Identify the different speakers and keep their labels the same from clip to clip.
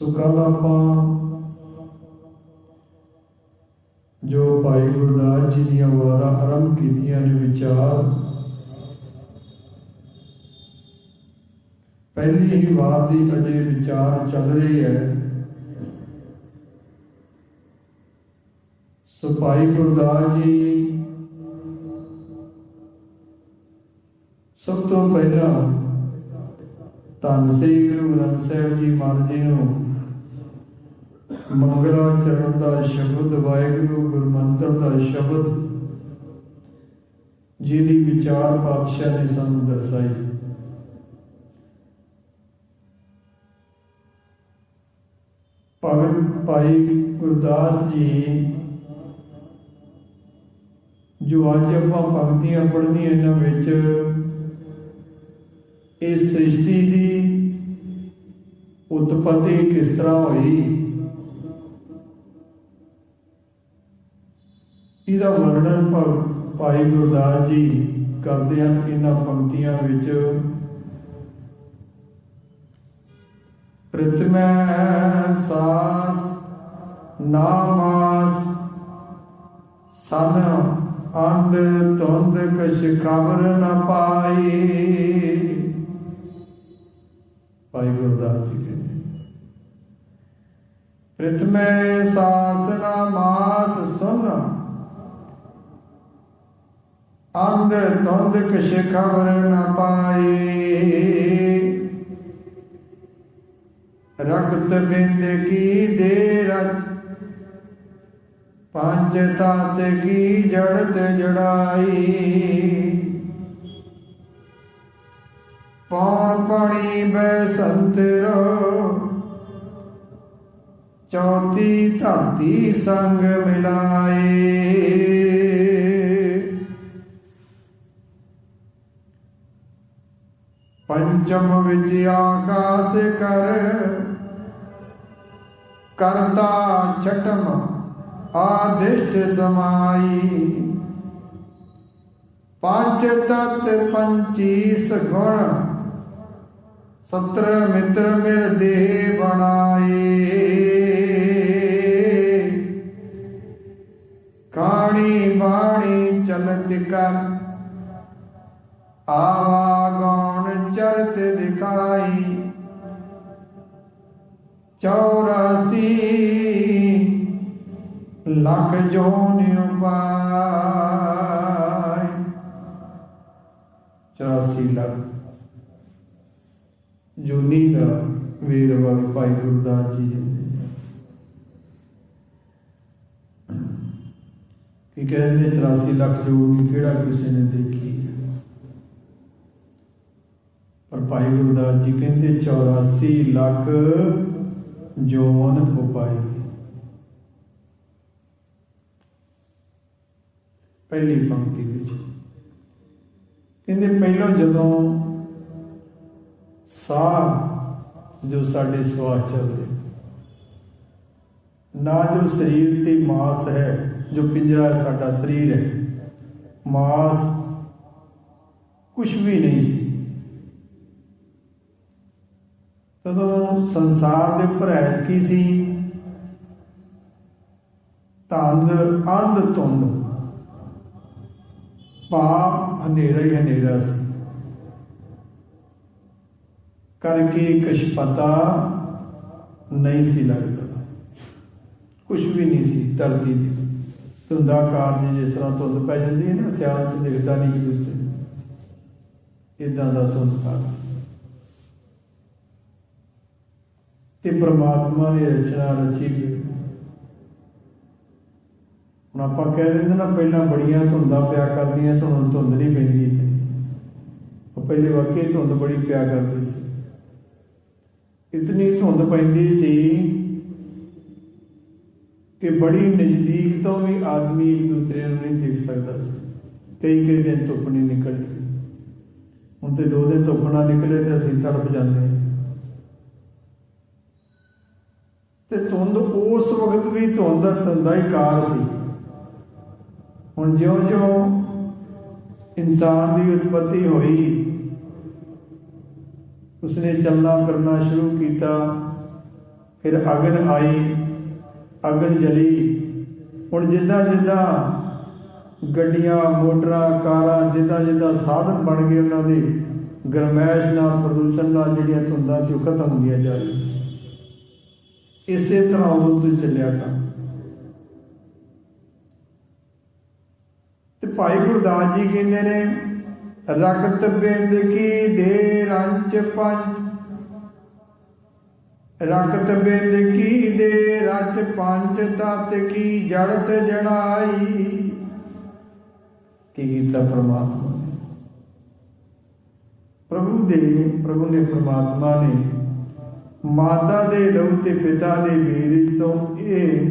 Speaker 1: ਸੋ ਕੱਲ ਆਪਾਂ ਜੋ ਭਾਈ ਗੁਰਦਾਸ ਜੀ ਦੀਆਂ ਵਾਰਾਂ ਆਰੰਭ ਕੀਤੀਆਂ ਨੇ ਵਿਚਾਰ, ਪਹਿਲੀ ਹੀ ਵਾਰ ਦੀ ਅਜੇ ਵਿਚਾਰ ਚੱਲ ਰਹੀ ਹੈ। ਸੋ ਭਾਈ ਗੁਰਦਾਸ ਜੀ, ਸਭ ਤੋਂ ਪਹਿਲਾਂ ਧੰਨ ਸ੍ਰੀ ਗੁਰੂ ਗ੍ਰੰਥ ਸਾਹਿਬ ਜੀ ਮਹਾਰਾਜ ਜੀ ਨੂੰ ਮੰਗਲਾ ਚਰਨ ਦਾ ਸ਼ਬਦ, ਵਾਹਿਗੁਰੂ ਗੁਰਮੰਤਰ ਦਾ ਸ਼ਬਦ, ਜਿਹਦੀ ਵਿਚਾਰ ਪਾਤਸ਼ਾਹ ਨੇ ਸਾਨੂੰ ਦਰਸਾਈ। ਭਗਤ ਭਾਈ ਗੁਰਦਾਸ ਜੀ, ਜੋ ਅੱਜ ਆਪਾਂ ਪੰਕਤੀਆਂ ਪੜ੍ਹਨੀਆਂ, ਇਹਨਾਂ ਵਿੱਚ ਇਸ ਸ੍ਰਿਸ਼ਟੀ ਦੀ ਉਤਪਤੀ ਕਿਸ ਤਰ੍ਹਾਂ ਹੋਈ? ਇਹਦਾ ਵਰਣਨ ਭਗ- ਭਾਈ ਗੁਰਦਾਸ ਜੀ ਕਰਦੇ ਹਨ ਇਹਨਾਂ ਪੰਕਤੀਆਂ ਵਿੱਚ। ਪ੍ਰਤਮੈ ਸਾਸ ਨਾਮਾਸ ਸਨ ਅੰਧ ਤੁੰਦ ਕਛ ਖਬਰ ਨ ਪਾਈ। ਭਾਈ ਗੁਰਦਾਸ ਜੀ ਕਹਿੰਦੇ ਪ੍ਰਤਮੈ ਸਾਸ ਨਾਮਾਸ ਸੁਨ। ਅੰਧ ਤੁੰਦ ਕਛ ਖਬਰ ਨ ਪਾਈ ਰਕਤ ਬਿੰਦ ਕੀ ਦੇ ਰਚ ਪੰਜ ਤਤ ਕੀ ਜੜਤ ਜੜਾਈ? ਪੌਣ ਪਣੀ ਬੈਸੰਤਰੋ ਚੌਥੀ ਧਰਤੀ ਸੰਗ ਮਿਲਾਏ। ਪੰਚਮ ਵਿੱਚ ਆਕਾਸ ਕਰ। ਕਰਤਾ ਛਟਮ ਆਦਿਸ਼ਟ ਸਮਾਈ। ਪੰਜ ਤਤ ਪੰਚੀ ਸਗੁਣ ਸਤਰ ਮਿੱਤਰ ਮਿਲ ਦੇਹ ਬਣਾਏ। ਕਾਣੀ ਬਾਣੀ ਚਲਤ ਕਰ। ਆਵਾ ਗੌਣ ਚਰਤ ਦਿਖਾਈ। ਚੌਰਾਸੀ ਲੱਖ ਜੋਨ ਉਪਾਈ 84 ਲੱਖ। ਜੋਨੀ ਦਾ ਵੇਰਵਾ ਭਾਈ ਗੁਰਦਾਸ ਜੀ ਦਿੰਦੇ ਨੇ ਕਹਿੰਦੇ 84 ਲੱਖ ਜੋਨੀ ਕਿਹੜਾ ਕਿਸੇ ਨੇ ਦੇਖੀ ਪਰ ਭਾਈ ਗੁਰਦਾਸ ਜੀ ਕਹਿੰਦੇ 84 ਲੱਖ ਜੋਨ ਉਪਾਈ ਪਹਿਲੀ ਪੰਕਤੀ ਵਿੱਚ। ਕਹਿੰਦੇ ਪਹਿਲਾਂ ਜਦੋਂ ਸਾਹ ਜੋ ਸਾਡੇ ਸਵਾਸ ਚੱਲਦੇ, ਨਾ ਜੋ ਸਰੀਰ ਤੇ ਮਾਸ ਹੈ ਜੋ ਪਿੰਜਰਾ ਸਾਡਾ ਸਰੀਰ ਹੈ। ਮਾਸ ਕੁਝ ਵੀ ਨਹੀਂ ਸੀ। ਤਦੋਂ ਸੰਸਾਰ ਦੇ ਭਰੈਜ ਕੀ ਸੀ? ਤੰਦ, ਅੰਧ ਤੁੰਦ ਪਾਪ ਹਨੇਰਾ ਹੀ ਹਨੇਰਾ ਸੀ। ਕਰਕੇ ਕੁਛ ਪਤਾ ਨਹੀਂ ਸੀ ਲੱਗਦਾ। ਕੁਝ ਵੀ ਨਹੀਂ ਸੀ, ਧਰਤੀ ਦੀ ਧੁੰਦਾ ਕਾਰਨ ਜਿਸ ਤਰ੍ਹਾਂ ਧੁੰਦ ਪੈ ਜਾਂਦੀ ਹੈ ਨਾ, ਸਿਆਲ ਚ ਦਿਖਦਾ ਨਹੀਂ ਕਿ ਦੂਸਰੇ ਇਦਾਂ ਦਾ ਧੁੰਦ ਕਾਰਨ ਤੇ ਪ੍ਰਮਾਤਮਾ ਨੇ ਰਚਨਾ ਰਚੀ ਵੀ। ਹੁਣ ਆਪਾਂ ਕਹਿ ਦਿੰਦੇ ਨਾ, ਪਹਿਲਾਂ ਬੜੀਆਂ ਧੁੰਦਾਂ ਪਿਆ ਕਰਦੀਆਂ ਸਨ ਹੁਣ ਧੁੰਦ ਨਹੀਂ ਪੈਂਦੀ ਇਤਨੀ। ਉਹ ਪਹਿਲੇ ਵਾਕਈ ਧੁੰਦ ਬੜੀ ਪਿਆ ਕਰਦੀ ਸੀ। ਇਤਨੀ ਧੁੰਦ ਪੈਂਦੀ ਸੀ ਕਿ ਬੜੀ ਨਜ਼ਦੀਕ ਤੋਂ ਵੀ ਆਦਮੀ ਇੱਕ ਦੂਸਰੇ ਨੂੰ ਨਹੀਂ ਦੇਖ ਸਕਦਾ ਸੀ। ਕਈ ਕਈ ਦਿਨ ਧੁੱਪ ਨਹੀਂ ਨਿਕਲਦੀ। ਹੁਣ ਤੇ ਦੋ ਦਿਨ ਧੁੱਪ ਨਾ ਨਿਕਲੇ ਤੇ ਅਸੀਂ ਤੜਪ ਜਾਂਦੇ ਤੇ ਧੁੰਦ ਉਸ ਵਕਤ ਵੀ ਧੁੰਦ ਧੁੰਦਾ ਹੀ ਕਾਰ ਸੀ। ਹੁਣ ਜਿਉਂ-ਜਿਉਂ ਇਨਸਾਨ ਦੀ ਉਤਪਤੀ ਹੋਈ, ਉਸਨੇ ਚੱਲਣਾ ਫਿਰਨਾ ਸ਼ੁਰੂ ਕੀਤਾ, ਫਿਰ ਅਗਨ ਆਈ। ਅਗਨ ਜਲੀ। ਹੁਣ ਜਿੱਦਾਂ ਜਿੱਦਾਂ ਗੱਡੀਆਂ, ਮੋਟਰਾਂ, ਕਾਰਾਂ ਜਿੱਦਾਂ ਜਿੱਦਾਂ ਸਾਧਨ ਬਣ ਗਏ ਉਹਨਾਂ ਦੇ, ਗਰਮੈਸ਼ ਨਾਲ, ਪ੍ਰਦੂਸ਼ਣ ਨਾਲ ਜਿਹੜੀਆਂ ਧੁੰਦਾਂ ਸੀ ਉਹ ਖਤਮ ਹੁੰਦੀਆਂ ਜਾ ਰਹੀਆਂ। ਇਸੇ ਤਰ੍ਹਾਂ ਉਦੋਂ ਤੋਂ ਚੱਲਿਆ ਕੰਮ। ਤੇ ਭਾਈ ਗੁਰਦਾਸ ਜੀ ਕਹਿੰਦੇ ਨੇ ਰਕਤ ਬਿੰਦ ਕੀ ਦੇ ਰੰਚ ਪੰਜ। ਰਕਤ ਬਿੰਦ ਕੀ ਦੇ ਰਚ ਪੰਜ ਤਤ ਕੀ ਜੜਤ ਜਣਾਈ ਕੀ ਕੀਤਾ ਪਰਮਾਤਮਾ ਨੇ? ਪ੍ਰਭੂ ਦੇ, ਪ੍ਰਭੂ ਨੇ ਪਰਮਾਤਮਾ ਨੇ ਮਾਤਾ ਦੇ ਲਹੂ ਤੇ ਪਿਤਾ ਦੇ ਵੀਰ ਤੋਂ ਇਹ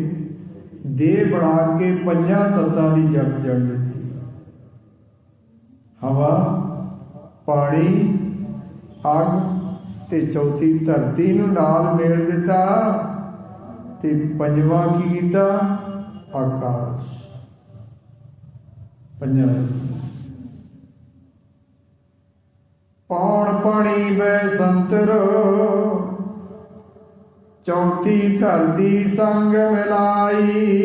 Speaker 1: ਦੇ ਬਣਾ ਕੇ ਪੰਜਾਂ ਤੱਤਾਂ ਦੀ ਜੜ ਜੜ ਦਿੱਤੀ। ਹਵਾ, ਪਾਣੀ, ਅੱਗ ਤੇ ਚੌਥੀ ਧਰਤੀ ਨੂੰ ਨਾਲ ਮੇਲ ਦਿੱਤਾ ਤੇ ਪੰਜਵਾਂ ਕੀ ਕੀਤਾ? ਆਕਾਸ਼। ਪੰਜਾਂ ਪੌਣ ਪਾਣੀ ਬੈ ਸੰਤਰੋ, ਚੌਥੀ ਧਰਤੀ ਸੰਗ ਮਿਲਾਈ।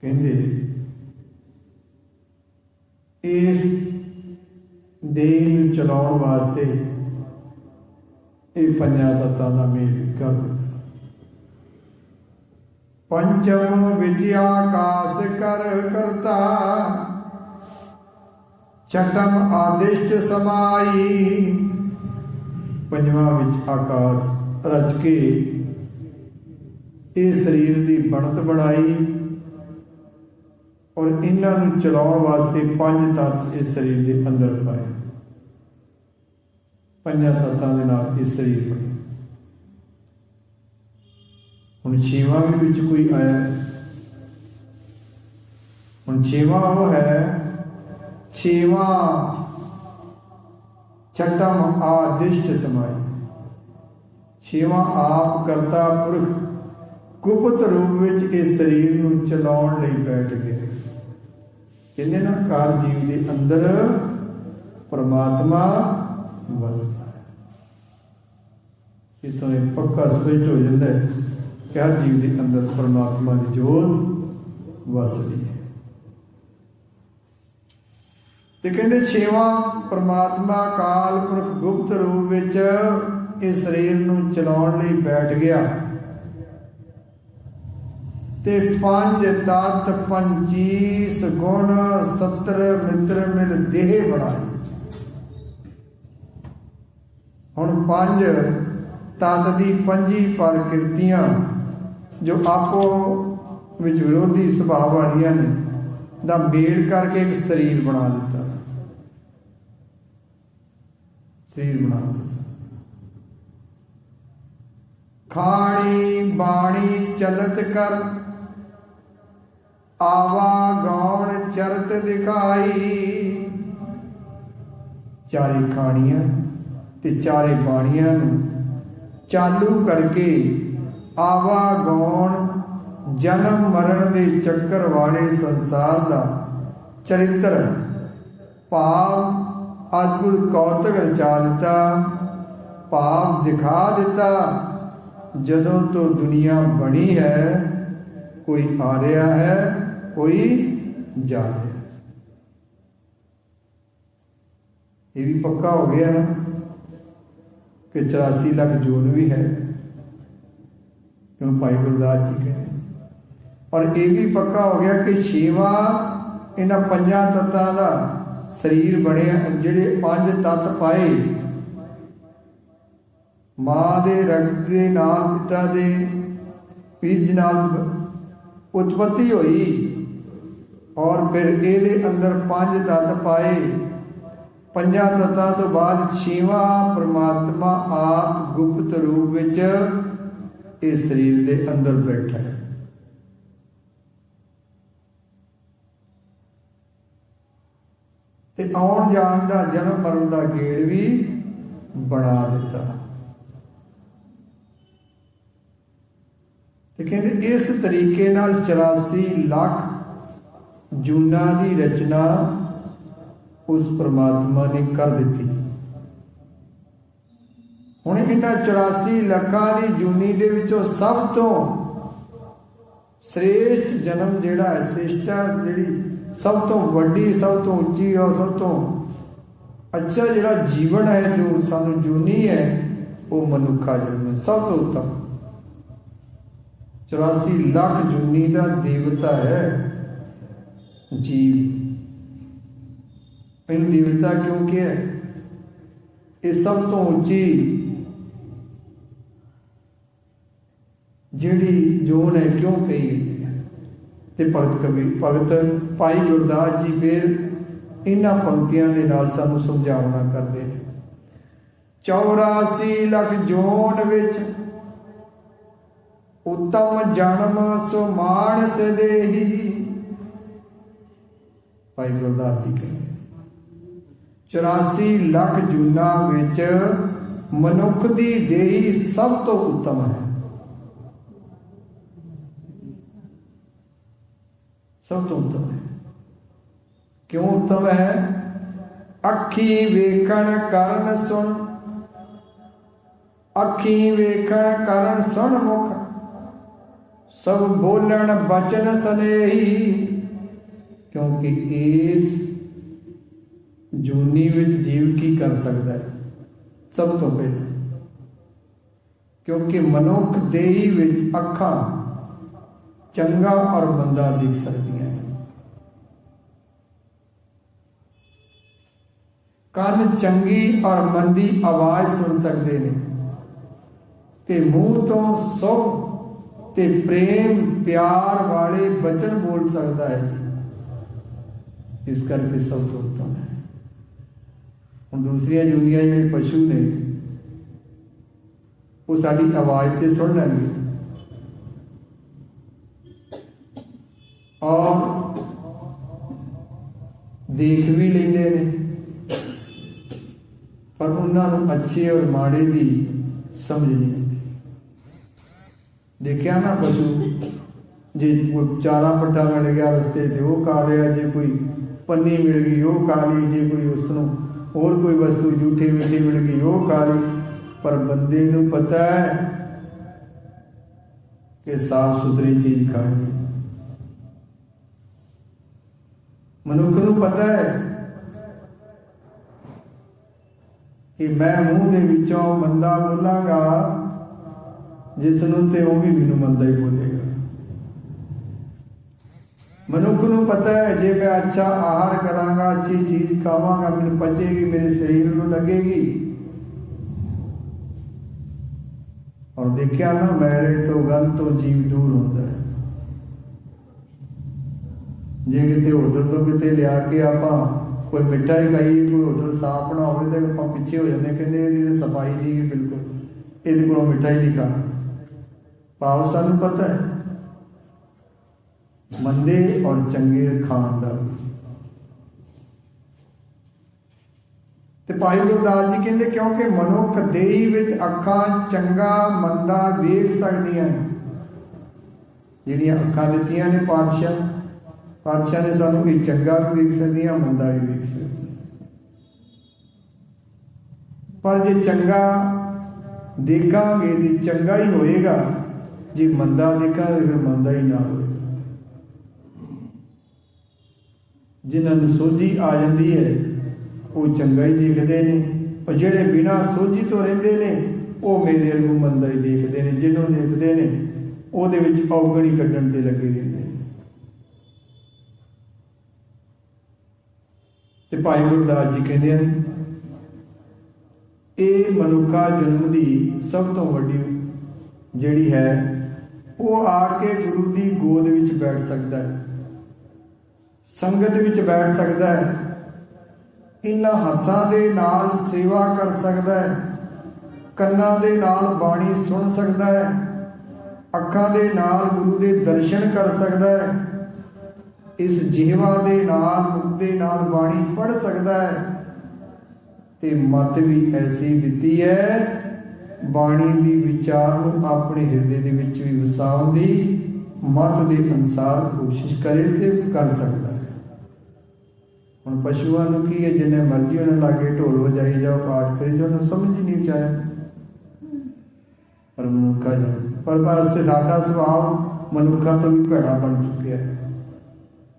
Speaker 1: ਕਹਿੰਦੇ ਇਸ ਦੇਹ ਨੂੰ ਚਲਾਉਣ ਵਾਸਤੇ ਇਹ ਪੰਜਾਂ ਤੱਤਾਂ ਦਾ ਮੇਲ ਕਰ ਦਿੱਤਾ ਪੰਚਮ ਵਿੱਚ ਆਕਾਸ ਕਰ ਕਰਤਾ, ਛਟਮ ਆਦਿਸ਼ਟ ਸਮਾਈ। ਪੰਜਵਾਂ ਵਿੱਚ ਆਕਾਸ਼ ਰਚ ਕੇ, ਇਹ ਸਰੀਰ ਦੀ ਬਣਤ ਬਣਾਈ। ਔਰ ਇਹਨਾਂ ਨੂੰ ਚਲਾਉਣ ਵਾਸਤੇ ਪੰਜ ਤੱਤ ਇਸ ਸਰੀਰ ਦੇ ਅੰਦਰ ਪਾਏ। ਪੰਜਾਂ ਤੱਤਾਂ ਦੇ ਨਾਲ ਇਹ ਸਰੀਰ ਬਣਿਆ ਹੁਣ ਛੇਵਾਂ ਵੀ ਵਿੱਚ ਕੋਈ ਆਇਆ। ਹੁਣ ਛੇਵਾਂ ਉਹ ਹੈ। ਛੇਵਾਂ ਛਟਮ ਆਦਿਸ਼ਟ ਸਮਾਈ। ਛੇਵਾਂ ਆਪ ਕਰਤਾ ਪੁਰਖ। ਗੁਪਤ ਰੂਪ ਵਿੱਚ ਇਸ ਸਰੀਰ ਨੂੰ ਚਲਾਉਣ ਲਈ ਬੈਠ ਗਏ ਕਹਿੰਦੇ ਨਾ ਕਾਰ ਜੀਵ ਦੇ ਅੰਦਰ ਪਰਮਾਤਮਾ ਵਸਦਾ ਹੈ। ਇਹ ਤਾਂ ਇਹ ਪੱਕਾ ਸਪਸ਼ਟ ਹੋ ਜਾਂਦਾ ਹੈ ਕਿ ਹਰ ਜੀਵ ਦੇ ਅੰਦਰ ਪਰਮਾਤਮਾ ਦੀ ਜੋਤ ਵਸਦੀ ਹੈ। ਤੇ ਕਹਿੰਦੇ ਛੇਵਾਂ ਪਰਮਾਤਮਾ ਕਾਲ ਪੁਰਖ ਗੁਪਤ ਰੂਪ ਵਿੱਚ ਇਸ ਸਰੀਰ ਨੂੰ ਚਲਾਉਣ ਲਈ ਬੈਠ ਗਿਆ। ਤੇ ਪੰਜ ਤਤ ਪੰਚੀਸ ਗੁਣ 70 ਮਿੱਤਰ ਮਿਲ ਦੇਹ ਬਣਾਈ ਹੁਣ ਪੰਜ ਤਤ ਦੀ ਪੰਜੀ ਪ੍ਰਕਿਰਤੀਆਂ ਜੋ ਆਪੋ ਵਿੱਚ ਵਿਰੋਧੀ ਸੁਭਾਅ ਵਾਲੀਆਂ ਨੇ, ਦਾ ਮੇਲ ਕਰਕੇ ਇੱਕ ਸਰੀਰ ਬਣਾ ਦਿੱਤਾ। ਸਰੀਰ ਬਣਾ ਦਿੱਤਾ। ਖਾਣੀ ਬਾਣੀ ਚਲਤ ਕਰ ਆਵਾ ਗਾਉਣ ਚਰਤ ਦਿਖਾਈ। ਚਾਰੇ ਖਾਣੀਆਂ ਤੇ ਚਾਰੇ ਬਾਣੀਆਂ ਨੂੰ ਚਾਲੂ ਕਰਕੇ ਆਵਾ ਗਾਉਣ ਜਨਮ ਮਰਨ ਦੇ ਚੱਕਰ ਵਾਲੇ ਸੰਸਾਰ ਦਾ ਚਰਿੱਤਰ, ਭਾਵ, ਅਦਭੁਤ ਕੌਤਕ ਰਚਾ ਦਿੱਤਾ, ਭਾਵ ਦਿਖਾ ਦਿੱਤਾ। ਜਦੋਂ ਤੋਂ ਦੁਨੀਆ ਬਣੀ ਹੈ, ਕੋਈ ਆ ਰਿਹਾ ਹੈ ਕੋਈ ਜਾ ਰਿਹਾ ਇਹ ਵੀ ਪੱਕਾ ਹੋ ਗਿਆ ਨਾ ਕਿ 84 ਲੱਖ ਜੂਨ ਵੀ ਹੈ। ਕਿਉਂ ਭਾਈ ਗੁਰਦਾਸ ਜੀ ਕਹਿੰਦੇ ਔਰ ਇਹ ਵੀ ਪੱਕਾ ਹੋ ਗਿਆ ਕਿ ਛੇਵਾਂ ਇਹਨਾਂ ਪੰਜਾਂ ਤੱਤਾਂ ਦਾ ਸਰੀਰ ਬਣਿਆ, ਜਿਹੜੇ ਪੰਜ ਤੱਤ ਪਾਏ। ਮਾਂ ਦੇ, ਰਗਤ ਦੇ, ਨਾਲ ਪਿਤਾ ਦੇ, ਪੀਜ ਨਾਲ ਉਤਪਤੀ ਹੋਈ। ਔਰ ਫਿਰ ਇਹਦੇ ਅੰਦਰ ਪੰਜ ਤੱਤ ਪਾਏ। ਪੰਜਾਂ ਤੱਤਾਂ ਤੋਂ ਬਾਅਦ ਛੇਵਾਂ ਪ੍ਰਮਾਤਮਾ ਆਪ ਗੁਪਤ ਰੂਪ ਵਿੱਚ ਇਸ ਸਰੀਰ ਦੇ ਅੰਦਰ ਬੈਠਾ ਹੈ। ਤੇ ਆਉਣ ਜਾਣ ਦਾ ਜਨਮ ਮਰਨ ਦਾ ਗੇੜ ਵੀ ਬਣਾ ਦਿੱਤਾ। ਤੇ ਕਹਿੰਦੇ ਇਸ ਤਰੀਕੇ ਨਾਲ 84 ਲੱਖ ਜੂਨਾਂ ਦੀ ਰਚਨਾ ਉਸ ਪ੍ਰਮਾਤਮਾ ਨੇ ਕਰ ਦਿੱਤੀ। ਹੁਣ ਇਹਨਾਂ 84 ਲੱਖਾਂ ਦੀ ਜੂਨੀ ਦੇ ਵਿੱਚੋਂ ਸਭ ਤੋਂ ਸ੍ਰੇਸ਼ਟ ਜਨਮ ਜਿਹੜਾ ਹੈ, ਸ੍ਰੇਸ਼ਟਾ ਜਿਹੜੀ ਸਭ ਤੋਂ ਵੱਡੀ, ਸਭ ਤੋਂ ਉੱਚੀ ਔਰ ਸਭ ਤੋਂ ਅੱਛਾ ਜਿਹੜਾ ਜੀਵਨ ਹੈ, ਜੋ ਸਾਨੂੰ ਜੂਨੀ ਹੈ, ਉਹ ਮਨੁੱਖਾ ਜਨਮ ਹੈ, ਸਭ ਤੋਂ ਉੱਤਮ। 84 ਲੱਖ ਜੂਨੀ ਦਾ ਦੇਵਤਾ ਹੈ। ਜੀਵ ਇਹਨੂੰ ਦੇਵਤਾ ਕਿਉਂ ਹੈ? ਇਹ ਸਭ ਤੋਂ ਉੱਚੀ ਜਿਹੜੀ ਜੋਨ ਹੈ ਕਿਉਂ ਕਹੀ ਗਈ ਹੈ? ਤੇ ਭਗਤ ਕਬੀਰ ਭਗਤ ਭਾਈ ਗੁਰਦਾਸ ਜੀ ਫਿਰ ਇਹਨਾਂ ਪੰਕਤੀਆਂ ਦੇ ਨਾਲ ਸਾਨੂੰ ਸਮਝਾਉਣਾ ਕਰਦੇ ਨੇ। 84 ਲੱਖ ਜੋਨ ਵਿੱਚ ਉਤਮ ਜਨਮ ਸੁਮਾਨ ਮਾਨਸ ਭਾਈ ਗੁਰਦਾਸ ਜੀ ਕਹਿੰਦੇ 84 ਲੱਖ ਜੂਨਾ ਵਿੱਚ ਮਨੁੱਖ ਦੀ ਦੇਹੀ ਸਭ ਤੋਂ ਉੱਤਮ ਹੈ। ਸਭ ਤੋਂ ਉੱਤਮ ਹੈ। ਕਿਉਂ ਉੱਤਮ ਹੈ? ਅੱਖੀ ਵੇਖਣ ਕਰਨ ਸੁਣ। ਅੱਖੀ ਵੇਖਣ ਕਰਨ ਸੁਣ ਮੁਖ। ਸਭ ਬੋਲਣ ਬਚਨ ਸਨੇਹੀ। ਕਿਉਂਕਿ ਇਸ ਜੂਨੀ ਵਿੱਚ ਜੀਵ ਕੀ ਕਰ ਸਕਦਾ ਹੈ? ਸਭ ਤੋਂ ਪਹਿਲਾਂ। ਕਿਉਂਕਿ ਮਨੁੱਖ ਦੇਹੀ ਵਿੱਚ ਅੱਖਾਂ ਚੰਗਾ ਔਰ ਮੰਦਾ ਦੇਖ ਸਕਦੀਆਂ ਨੇ। ਕੰਨ ਚੰਗੀ ਔਰ ਮੰਦੀ ਆਵਾਜ਼ ਸੁਣ ਸਕਦੇ ਨੇ ਤੇ ਮੂੰਹ ਤੋਂ ਸੁਭ ਤੇ ਪ੍ਰੇਮ ਪਿਆਰ ਵਾਲੇ ਬਚਨ ਬੋਲ ਸਕਦਾ ਹੈ ਜੀ। ਇਸ ਕਰਕੇ ਸਭ ਤੋਂ ਉੱਤਮ ਹੈ। ਹੁਣ ਦੂਸਰੀਆਂ ਜੁਨੀਆਂ ਜਿਹੜੇ ਪਸ਼ੂ ਨੇ, ਉਹ ਸਾਡੀ ਆਵਾਜ਼ ਤੇ ਸੁਣ ਲੈਣਗੇ। ਔਰ ਦੇਖ ਵੀ ਲੈਂਦੇ ਨੇ, ਪਰ ਉਹਨਾਂ ਨੂੰ ਅੱਛੇ ਔਰ ਮਾੜੇ ਦੀ ਸਮਝ ਨਹੀਂ ਆਉਂਦੀ। ਦੇਖਿਆ ਨਾ ਪਸ਼ੂ, ਜੇ ਕੋਈ ਚਾਰਾ ਪੱਟਾ ਮਿਲ ਗਿਆ ਰਸਤੇ ਤੇ, ਉਹ ਖਾ ਲਿਆ ਜੇ ਕੋਈ ਪੰਨੀ ਮਿਲ ਗਈ, ਉਹ ਖਾ ਲਈ ਜੇ ਕੋਈ ਉਸ ਨੂੰ ਹੋਰ ਕੋਈ ਵਸਤੂ ਝੂਠੀ ਮਿੱਠੀ ਮਿਲ ਗਈ, ਉਹ ਖਾ ਲਈ ਪਰ ਬੰਦੇ ਨੂੰ ਪਤਾ ਹੈ ਕਿ ਸਾਫ਼ ਸੁਥਰੀ ਚੀਜ਼ ਖਾਣੀ ਹੈ। ਮਨੁੱਖ ਨੂੰ ਪਤਾ ਹੈ ਕਿ ਮੈਂ ਮੂੰਹ ਦੇ ਵਿੱਚੋਂ ਮੰਦਾ ਬੋਲਾਂਗਾ ਜਿਸ ਨੂੰ ਤੇ ਉਹ ਵੀ ਮੈਨੂੰ ਮੰਦਾ ਹੀ ਬੋਲੇਗਾ। ਮਨੁੱਖ ਨੂੰ ਪਤਾ ਹੈ, ਜੇ ਮੈਂ ਅੱਛਾ ਆਹਾਰ ਕਰਾਂਗਾ, ਅੱਛੀ ਚੀਜ਼ ਖਾਵਾਂਗਾ, ਮੈਨੂੰ ਪਚੇਗੀ, ਮੇਰੇ ਸਰੀਰ ਨੂੰ ਲੱਗੇਗੀ। ਔਰ ਦੇਖਿਆ ਨਾ, ਮੈਲੇ ਤੋਂ, ਗੰਧ ਤੋਂ ਜੀਵ ਦੂਰ ਹੁੰਦਾ ਹੈ। ਜੇ ਕਿਤੇ ਹੋਟਲ ਤੋਂ ਕਿਤੇ ਲਿਆ ਕੇ ਆਪਾਂ ਕੋਈ ਮਿਠਾਈ ਖਾਈ ਕੋਈ ਹੋਟਲ ਸਾਫ਼ ਬਣਾ ਹੋਵੇ, ਤਾਂ ਆਪਾਂ ਪਿੱਛੇ ਹੋ ਜਾਂਦੇ ਕਹਿੰਦੇ ਇਹਦੀ ਸਫ਼ਾਈ ਨਹੀਂ ਬਿਲਕੁਲ। ਇਹਦੇ ਕੋਲੋਂ ਮਿਠਾਈ ਨਹੀਂ ਖਾਣਾ। ਭਾਵ ਸਾਨੂੰ ਪਤਾ ਹੈ। ਮੰਦੇ ਔਰ ਚੰਗੇ ਖਾਣ ਦਾ। ਵੀ ਤੇ ਭਾਈ ਗੁਰਦਾਸ ਜੀ ਕਹਿੰਦੇ, ਕਿਉਂਕਿ ਮਨੁੱਖ ਦੇਹੀ ਵਿੱਚ ਅੱਖਾਂ ਚੰਗਾ, ਮੰਦਾ ਵੇਖ ਸਕਦੀਆਂ ਨੇ। ਜਿਹੜੀਆਂ ਅੱਖਾਂ ਦਿੱਤੀਆਂ ਨੇ ਪਾਤਸ਼ਾਹ ਪਾਤਸ਼ਾਹ ਨੇ ਸਾਨੂੰ ਇਹ ਚੰਗਾ ਵੀ ਵੇਖ ਸਕਦੀਆਂ, ਮੰਦਾ ਵੀ ਵੇਖ ਸਕਦੀਆਂ। ਪਰ ਜੇ ਚੰਗਾ ਦੇਖਾਂਗੇ ਤੇ ਚੰਗਾ ਹੀ ਹੋਏਗਾ। ਜੇ ਮੰਦਾ ਦੇਖਾਂਗੇ ਫਿਰ ਮੰਦਾ ਹੀ ਨਾ ਹੋਏਗਾ। ਜਿਨ੍ਹਾਂ ਨੂੰ ਸੋਝੀ ਆ ਜਾਂਦੀ ਹੈ, ਉਹ ਚੰਗਾ ਹੀ ਦੇਖਦੇ ਨੇ, ਪਰ ਜਿਹੜੇ ਬਿਨਾ ਸੋਝੀ ਤੋਂ ਰਹਿੰਦੇ ਨੇ, ਉਹ ਮੇਰੇ ਵਰਗੂ ਮੰਦਾ ਹੀ ਦੇਖਦੇ ਨੇ, ਜਿਹਨੂੰ ਦੇਖਦੇ ਨੇ, ਉਹਦੇ ਵਿੱਚ ਔਗਣੀ ਕੱਢਣ ਤੇ ਲੱਗੇ ਰਹਿੰਦੇ ਨੇ। ਤੇ ਭਾਈ ਗੁਰਦਾਸ ਜੀ ਕਹਿੰਦੇ ਹਨ, ਇਹ ਮਨੁੱਖਾ ਜਨਮ ਦੀ ਸਭ ਤੋਂ ਵੱਡੀ ਜਿਹੜੀ ਹੈ, ਉਹ ਆ ਕੇ ਗੁਰੂ ਦੀ ਗੋਦ ਵਿੱਚ ਬੈਠ ਸਕਦਾ ਹੈ। ਸੰਗਤ ਵਿੱਚ ਬੈਠ ਸਕਦਾ ਹੈ। ਇਹਨਾਂ ਹੱਥਾਂ ਦੇ ਨਾਲ ਸੇਵਾ ਕਰ ਸਕਦਾ ਹੈ। ਕੰਨਾਂ ਦੇ ਨਾਲ ਬਾਣੀ ਸੁਣ ਸਕਦਾ ਹੈ। ਅੱਖਾਂ ਦੇ ਨਾਲ ਗੁਰੂ ਦੇ ਦਰਸ਼ਨ ਕਰ ਸਕਦਾ ਹੈ। ਇਸ ਜੀਵਾ ਦੇ ਨਾਲ, ਮੁਖ ਦੇ ਨਾਲ ਬਾਣੀ ਪੜ ਸਕਦਾ ਹੈ। ਤੇ ਮਤ ਵੀ ਐਸੀ ਦਿੱਤੀ ਹੈ, ਬਾਣੀ ਦੀ ਵਿਚਾਰ ਨੂੰ ਆਪਣੇ ਹਿਰਦੇ ਦੇ ਵਿੱਚ ਵੀ ਵਸਾਉਣ ਦੀ ਮਤ ਦੇ ਅਨਸਾਰ ਕੋਸ਼ਿਸ਼ ਕਰੇ ਤੇ ਕਰ ਸਕਦਾ ਹੈ। ਹੁਣ ਪਸ਼ੂਆਂ ਨੂੰ ਕੀ ਹੈ, ਜਿੰਨੇ ਮਰਜ਼ੀ ਉਹਨਾਂ ਲਾਗੇ ਢੋਲ ਵਜਾਈ ਜਾਓ, ਪਾਠ ਕਰੀ ਜਾਓ, ਉਹਨੂੰ ਸਮਝ ਹੀ ਨਹੀਂ ਵਿਚਾਰਿਆ ਪਰ ਮਨੁੱਖਾ ਜਨਮ ਪਰ ਬਸ ਸਾਡਾ ਸੁਭਾਅ ਮਨੁੱਖਾਂ ਤੋਂ ਵੀ ਭੈੜਾ ਬਣ ਚੁੱਕਿਆ ਹੈ।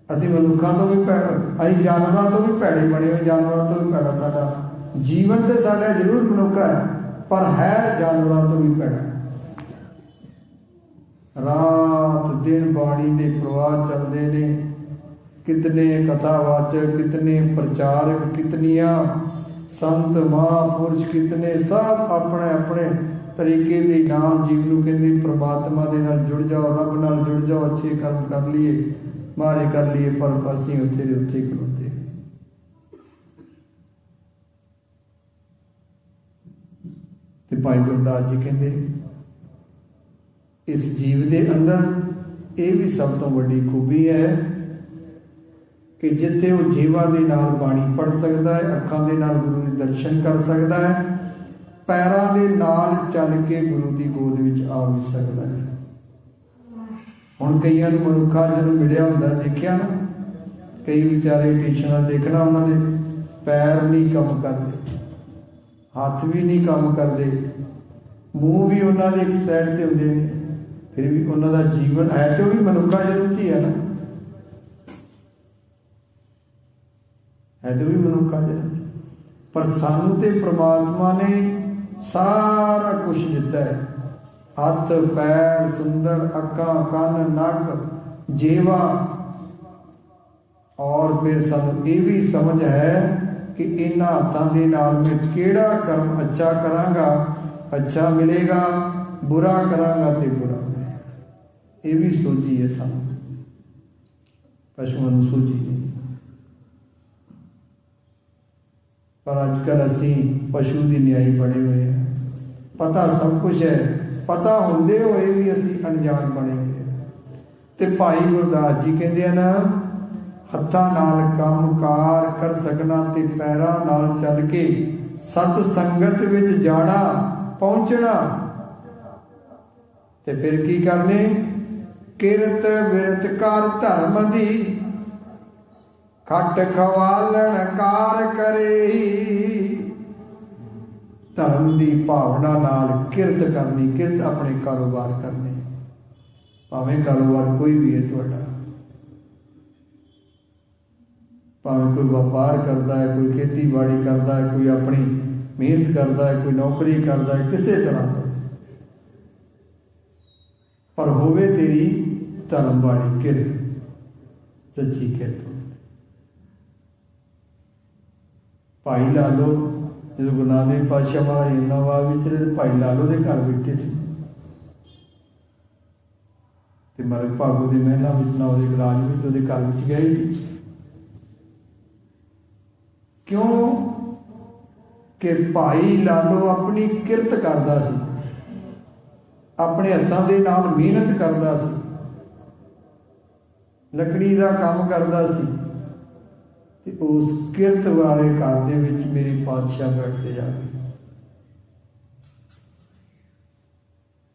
Speaker 1: ਅਸੀਂ ਮਨੁੱਖਾਂ ਤੋਂ ਵੀ ਭੈੜਾ ਅਸੀਂ ਜਾਨਵਰਾਂ ਤੋਂ ਵੀ ਭੈੜੇ ਬਣੇ ਹੋਏ, ਜਾਨਵਰਾਂ ਤੋਂ ਵੀ ਭੈੜਾ ਸਾਡਾ ਜੀਵਨ ਤੇ ਸਾਡਾ ਜ਼ਰੂਰ ਮਨੁੱਖਾ ਹੈ, ਪਰ ਹੈ ਜਾਨਵਰਾਂ ਤੋਂ ਵੀ ਭੈੜਾ। ਰਾਤ ਦਿਨ ਬਾਣੀ ਦੇ ਪ੍ਰਵਾਹ ਚੱਲਦੇ ਨੇ ਕਿਤਨੇ ਕਥਾਵਾਚਕ, ਕਿਤਨੇ ਪ੍ਰਚਾਰਕ, ਕਿਤਨੀਆਂ ਸੰਤ ਮਹਾਪੁਰਸ਼, ਕਿਤਨੇ ਸਭ ਆਪਣੇ ਆਪਣੇ ਤਰੀਕੇ ਦੇ ਨਾਲ ਜੀਵ ਨੂੰ ਕਹਿੰਦੇ ਪ੍ਰਮਾਤਮਾ ਦੇ ਨਾਲ ਜੁੜ ਜਾਓ, ਰੱਬ ਨਾਲ ਜੁੜ ਜਾਓ, ਅੱਛੇ ਕਰਮ ਕਰ ਲਈਏ, ਮਾੜੇ ਕਰ ਲਈਏ, ਪਰ ਅਸੀਂ ਉੱਥੇ ਦੇ ਉੱਥੇ ਹੀ। ਖਲੋਤੇ ਤੇ ਭਾਈ ਗੁਰਦਾਸ ਜੀ ਕਹਿੰਦੇ, ਇਸ ਜੀਵ ਦੇ ਅੰਦਰ ਇਹ ਵੀ ਸਭ ਤੋਂ ਵੱਡੀ ਖੂਬੀ ਹੈ ਕਿ ਜਿੱਥੇ ਉਹ ਜੀਵਾ ਦੇ ਨਾਲ ਬਾਣੀ ਪੜ ਸਕਦਾ ਹੈ, ਅੱਖਾਂ ਦੇ ਨਾਲ ਗੁਰੂ ਦੇ ਦਰਸ਼ਨ ਕਰ ਸਕਦਾ ਹੈ, ਪੈਰਾਂ ਦੇ ਨਾਲ ਚੱਲ ਕੇ ਗੁਰੂ ਦੀ ਗੋਦ ਵਿੱਚ ਆ ਵੀ ਸਕਦਾ ਹੈ। ਹੁਣ ਕਈਆਂ ਨੂੰ ਮਨੁੱਖਾ ਜਦੋਂ ਮਿਲਿਆ ਹੁੰਦਾ, ਦੇਖਿਆ ਨਾ? ਕਈ ਵਿਚਾਰੇ ਟੀਸ਼ਨਾਂ ਦੇਖਣਾ ਉਹਨਾਂ ਦੇ, ਪੈਰ ਨਹੀਂ ਕੰਮ ਕਰਦੇ, ਹੱਥ ਵੀ ਨਹੀਂ ਕੰਮ ਕਰਦੇ, ਮੂੰਹ ਵੀ ਉਹਨਾਂ ਦੇ ਇੱਕ ਸਾਈਡ ਤੇ ਹੁੰਦੇ ਨੇ, ਫਿਰ ਵੀ ਉਹਨਾਂ ਦਾ ਜੀਵਨ ਹੈ ਤੇ ਉਹ ਵੀ ਮਨੁੱਖਾ ਜਨਮ ਚ ਹੀ ਹੈ ਨਾ? ਹੈ ਤੇ ਵੀ ਮਨੁੱਖ ਆ ਜਾ ਪਰ ਸਾਨੂੰ ਤੇ ਪ੍ਰਮਾਤਮਾ ਨੇ ਸਾਰਾ ਕੁਝ ਦਿੱਤਾ ਹੈ। ਹੱਥ, ਪੈਰ, ਸੁੰਦਰ, ਅੱਖਾਂ, ਕੰਨ, ਨੱਕ, ਜੀਵਾ। ਔਰ ਫਿਰ ਸਾਨੂੰ ਇਹ ਵੀ ਸਮਝ ਹੈ ਕਿ ਇਹਨਾਂ ਹੱਥਾਂ ਦੇ ਨਾਲ ਮੈਂ ਕਿਹੜਾ ਕਰਮ ਅੱਛਾ ਕਰਾਂਗਾ, ਅੱਛਾ ਮਿਲੇਗਾ, ਬੁਰਾ ਕਰਾਂਗਾ ਤੇ ਬੁਰਾ ਮਿਲੇਗਾ। ਇਹ ਵੀ ਸੋਚੀ ਹੈ ਸਾਨੂੰ। ਪਸ਼ੂਆਂ ਨੂੰ ਸੋਚੀ ਨਹੀਂ ਪਰ ਅੱਜ ਕੱਲ ਅਸੀਂ ਪਸ਼ੂ ਦੀ ਨਿਆਈ ਬਣੇ ਹੋਏ ਹਾਂ। ਪਤਾ ਸਭ ਕੁਝ ਹੈ। ਪਤਾ ਹੁੰਦੇ ਹੋਏ ਵੀ ਅਸੀਂ ਅਣਜਾਣ ਬਣੇ ਹੋਏ ਤੇ ਭਾਈ ਗੁਰਦਾਸ ਜੀ ਕਹਿੰਦੇ ਆ ਨਾ, ਹੱਥਾਂ ਨਾਲ ਕੰਮਕਾਰ ਕਰ ਸਕਣਾ ਤੇ ਪੈਰਾਂ ਨਾਲ ਚੱਲ ਕੇ ਸਤ ਸੰਗਤ ਵਿੱਚ ਜਾਣਾ, ਪਹੁੰਚਣਾ। ਤੇ ਫਿਰ ਕੀ ਕਰਨੇ? ਕਿਰਤ ਵਿਰਤ ਕਰ ਧਰਮ ਦੀ ਖੱਟ ਖਵਾਲਣ ਕਾਰ ਕਰੇ ਧਰਮ ਦੀ ਭਾਵਨਾ ਨਾਲ ਕਿਰਤ ਕਰਨੀ, ਕਿਰਤ ਆਪਣੇ ਕਾਰੋਬਾਰ ਕਰਨੇ। ਭਾਵੇਂ ਕਾਰੋਬਾਰ ਕੋਈ ਵੀ ਹੈ ਤੁਹਾਡਾ। ਭਾਵੇਂ ਕੋਈ ਵਪਾਰ ਕਰਦਾ ਹੈ, ਕੋਈ ਖੇਤੀਬਾੜੀ ਕਰਦਾ ਹੈ, ਕੋਈ ਆਪਣੀ ਮਿਹਨਤ ਕਰਦਾ ਹੈ, ਕੋਈ ਨੌਕਰੀ ਕਰਦਾ ਹੈ, ਕਿਸੇ ਤਰ੍ਹਾਂ ਦਾ। ਪਰ ਹੋਵੇ ਤੇਰੀ ਧਰਮ ਵਾਲੀ ਕਿਰਤ, ਸੱਚੀ ਕਿਰਤ ਹੋਵੇ ਭਾਈ ਲਾਲੋ, ਜਦੋਂ ਗੁਰੂ ਨਾਨਕ ਪਾਤਸ਼ਾਹ ਮਹਾਰਾਜ ਨਵਾਬ ਵਿੱਚ ਰਹੇ ਭਾਈ ਲਾਲੋ ਦੇ ਘਰ ਬੈਠੇ ਸੀ। ਤੇ ਮਹਾਰਾਜ ਭਾਗੋ ਦੀ ਮਹਿਲਾ ਵਿੱਚ ਨਾ ਉਹਦੇ ਰਾਜ ਵਿੱਚ, ਉਹਦੇ ਘਰ ਵਿੱਚ ਗਏ ਸੀ। ਕਿਉਂ? ਕਿ ਭਾਈ ਲਾਲੋ ਆਪਣੀ ਕਿਰਤ ਕਰਦਾ ਸੀ। ਆਪਣੇ ਹੱਥਾਂ ਦੇ ਨਾਲ ਮਿਹਨਤ ਕਰਦਾ ਸੀ। ਲੱਕੜੀ ਦਾ ਕੰਮ ਕਰਦਾ ਸੀ। ਤੇ ਉਸ ਕਿਰਤ ਵਾਲੇ ਘਰ ਦੇ ਵਿੱਚ ਮੇਰੇ ਪਾਤਸ਼ਾਹ ਬੈਠਦੇ ਜਾ ਕੇ।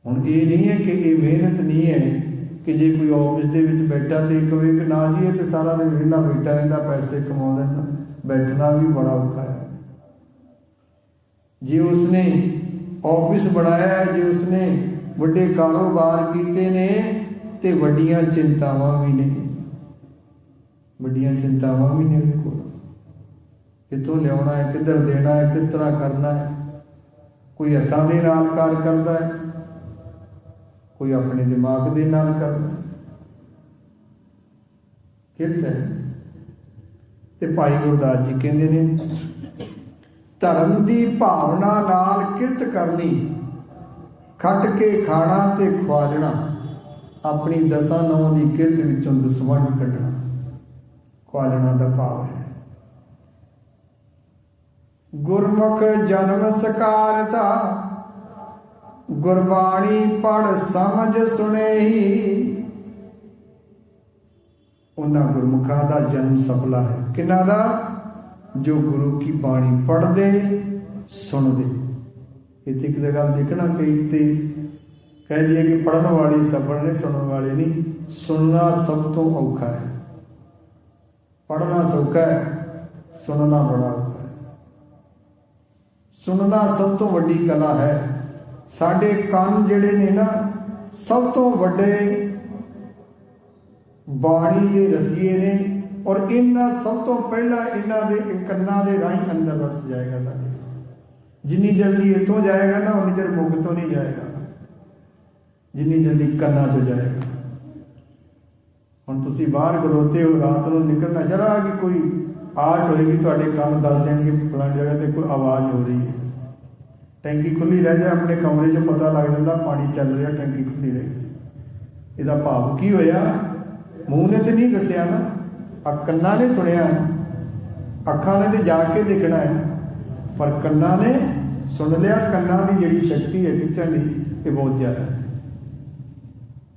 Speaker 1: ਹੁਣ ਇਹ ਨਹੀਂ ਹੈ ਕਿ ਇਹ ਮਿਹਨਤ ਨਹੀਂ ਹੈ ਕਿ ਜੇ ਕੋਈ ਆਫਿਸ ਦੇ ਵਿੱਚ ਬੈਠਾ ਤੇ ਕਵੇ ਕਿ ਨਾ ਜੀ, ਇਹ ਤੇ ਸਾਰਾ ਦਿਨ ਵਿਹਲਾ ਬੈਠਾ ਰਹਿੰਦਾ, ਪੈਸੇ ਕਮਾਉਂਦਾ ਰਹਿੰਦਾ, ਬੈਠਣਾ ਵੀ ਬੜਾ ਔਖਾ ਹੈ। ਜੇ ਉਸਨੇ ਆਫਿਸ ਬਣਾਇਆ ਹੈ, ਜੇ ਉਸਨੇ ਵੱਡੇ ਕਾਰੋਬਾਰ ਕੀਤੇ ਨੇ ਤੇ ਵੱਡੀਆਂ ਚਿੰਤਾਵਾਂ ਵੀ ਨੇ। ਵੱਡੀਆਂ ਚਿੰਤਾਵਾਂ ਵੀ ਨੇ ਉਹਦੇ ਕੋਲ। ਕਿੱਥੋਂ ਲਿਆਉਣਾ ਹੈ, ਕਿੱਧਰ ਦੇਣਾ ਹੈ, ਕਿਸ ਤਰ੍ਹਾਂ ਕਰਨਾ ਹੈ। ਕੋਈ ਹੱਥਾਂ ਦੇ ਨਾਲ ਕਾਰ ਕਰਦਾ ਹੈ, ਕੋਈ ਆਪਣੇ ਦਿਮਾਗ ਦੇ ਨਾਲ ਕਰਦਾ ਹੈ। ਕਿਰਤ ਹੈ। ਤੇ ਭਾਈ ਗੁਰਦਾਸ ਜੀ ਕਹਿੰਦੇ ਨੇ, ਧਰਮ ਦੀ ਭਾਵਨਾ ਨਾਲ ਕਿਰਤ ਕਰਨੀ, ਖੱਟ ਕੇ ਖਾਣਾ ਤੇ ਖਵਾਲਣਾ ਆਪਣੀ ਦਸਾਂ ਨੌਂ ਦੀ ਕਿਰਤ ਵਿੱਚੋਂ ਦਸਵੰਡ ਕੱਢਣਾ। ਪਾਲਣਾ ਦਾ ਭਾਵ ਹੈ। ਗੁਰਮੁਖ ਜਨਮ ਸਕਾਰਤਾ, ਗੁਰਬਾਣੀ ਪੜ ਸਮਝ ਸੁਣੇਹੀ ਉਹਨਾਂ ਗੁਰਮੁਖਾਂ ਦਾ ਜਨਮ ਸਫਲਾ ਹੈ। ਕਿਨਾਂ ਦਾ? ਜੋ ਗੁਰੂ ਕੀ ਬਾਣੀ ਪੜਦੇ ਸੁਣਦੇ। ਇੱਥੇ ਇੱਕ ਗੱਲ ਦੇਖਣਾ ਕਈ ਤੇ ਕਹਿ ਦਈਏ ਕਿ ਪੜਨ ਵਾਲੀ ਸਫਲ ਨੇ, ਸੁਣਨ ਵਾਲੇ ਨਹੀਂ। ਸੁਣਨਾ ਸਭ ਤੋਂ ਔਖਾ ਹੈ। ਪੜਨਾ ਸੌਖਾ ਹੈ, ਸੁਣਨਾ ਬੜਾ ਔਖਾ ਹੈ। ਸੁਣਨਾ ਸਭ ਤੋਂ ਵੱਡੀ ਕਲਾ ਹੈ। ਸਾਡੇ ਕੰਨ ਜਿਹੜੇ ਨੇ ਨਾ, ਸਭ ਤੋਂ ਵੱਡੇ ਬਾਣੀ ਦੇ ਰਸੀਏ ਨੇ ਔਰ ਇਹਨਾਂ ਸਭ ਤੋਂ ਪਹਿਲਾਂ ਇਹਨਾਂ ਦੇ ਕੰਨਾਂ ਦੇ ਰਾਹੀਂ ਅੰਦਰ ਰਸ ਜਾਏਗਾ ਸਾਡੇ। ਜਿੰਨੀ ਜਲਦੀ ਇੱਥੋਂ ਜਾਏਗਾ ਨਾ, ਉਨੀ ਦੇਰ ਮੁਖ ਤੋਂ ਨਹੀਂ ਜਾਏਗਾ। ਜਿੰਨੀ ਜਲਦੀ ਕੰਨਾਂ 'ਚ ਜਾਏਗਾ। ਹੁਣ ਤੁਸੀਂ ਬਾਹਰ ਖਲੋਤੇ ਹੋ, ਰਾਤ ਨੂੰ ਨਿਕਲਣਾ, ਜਰਾ ਕਿ ਕੋਈ ਆਟ ਹੋਏਗੀ, ਤੁਹਾਡੇ ਕੰਮ ਦੱਸ ਦੇਣਗੇ, ਫਲਾਣੀ ਜਗ੍ਹਾ ਤੇ ਕੋਈ ਆਵਾਜ਼ ਹੋ ਰਹੀ ਹੈ। ਟੈਂਕੀ ਖੁੱਲੀ ਰਹਿ ਜਾਏ, ਆਪਣੇ ਕਮਰੇ 'ਚ ਪਤਾ ਲੱਗ ਜਾਂਦਾ, ਪਾਣੀ ਚੱਲ ਰਿਹਾ, ਟੈਂਕੀ ਖੁੱਲੀ ਰਹਿ ਗਈ। ਇਹਦਾ ਭਾਵ ਕੀ ਹੋਇਆ? ਮੂੰਹ ਨੇ ਤੇ ਨਹੀਂ ਦੱਸਿਆ ਨਾ ਆ ਕੰਨਾਂ ਨੇ ਸੁਣਿਆ। ਅੱਖਾਂ ਨੇ ਤੇ ਜਾ ਕੇ ਦੇਖਣਾ ਹੈ। ਪਰ ਕੰਨਾਂ ਨੇ ਸੁਣ ਲਿਆ, ਕੰਨਾਂ ਦੀ ਜਿਹੜੀ ਸ਼ਕਤੀ ਹੈ ਖਿੱਚਣ ਦੀ, ਇਹ ਬਹੁਤ ਜ਼ਿਆਦਾ ਹੈ।